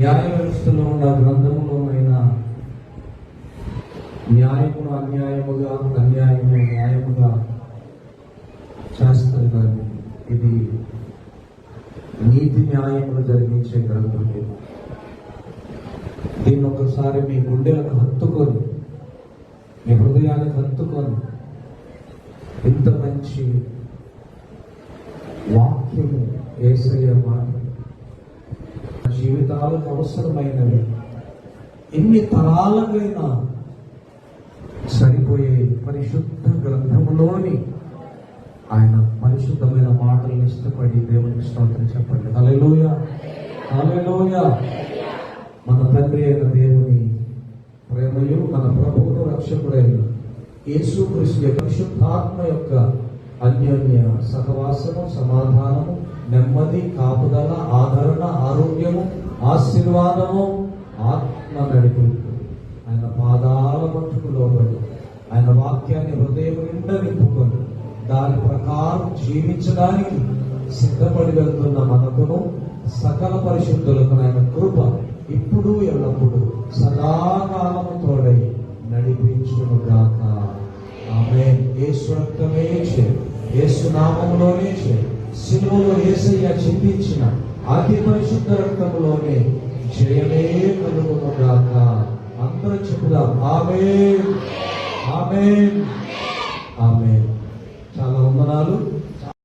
న్యాయ వ్యవస్థలో ఉన్న గ్రంథములోనైనా న్యాయమును అన్యాయముగా అన్యాయము న్యాయముగా చేస్తారు కానీ ఇది నీతి న్యాయములు జరిగించే గ్రంథం ఇది. దీన్ని ఒకసారి మీ గుండెలకు హత్తుకొని మీ హృదయానికి హత్తుకొని ఇంత మంచి వాక్యము ఏసయ్య మాట జీవితాలకు అవసరమైనవి. ఎన్ని తరాలకైనా సరిపోయే పరిశుద్ధ గ్రంథంలోని ఆయన పరిశుద్ధమైన మాటలను ఇష్టపడి దేవునికి స్తోత్రం చెప్పండి. అలెలోయ అలెలోయ మన తండ్రి అయిన దేవుని ప్రేమయు మన ప్రభువును రక్షకుడైన యేసు క్రీస్తు పరిశుద్ధాత్మ యొక్క అన్యోన్య సహవాసము సమాధానము నెమ్మది కాపుదల ఆదరణ ఆరోగ్యము ఆశీర్వాదము ఆత్మ నడిపింపు. ఆయన పాదాల పట్టుకు లోబడి ఆయన వాక్యాన్ని హృదయం నిండా నింపుకొని దాని ప్రకారం జీవించడానికి సిద్ధపడి వెళ్తున్న మనకును సకల పరిశుద్ధులకు ఆయన కృప ఇప్పుడు ఎల్లప్పుడు సదాకాలము తోడై నడిపించును గాక. ఆమె యేసు రక్తమే చే యేసు నామములోనే చే సిలువలో ఏసయ్య చిందించిన అతి పరిశుద్ధ రక్తములోనే జయమే కలుగును గాక అందరూ చెప్పుదాం ఆమె ఆమె ఆమె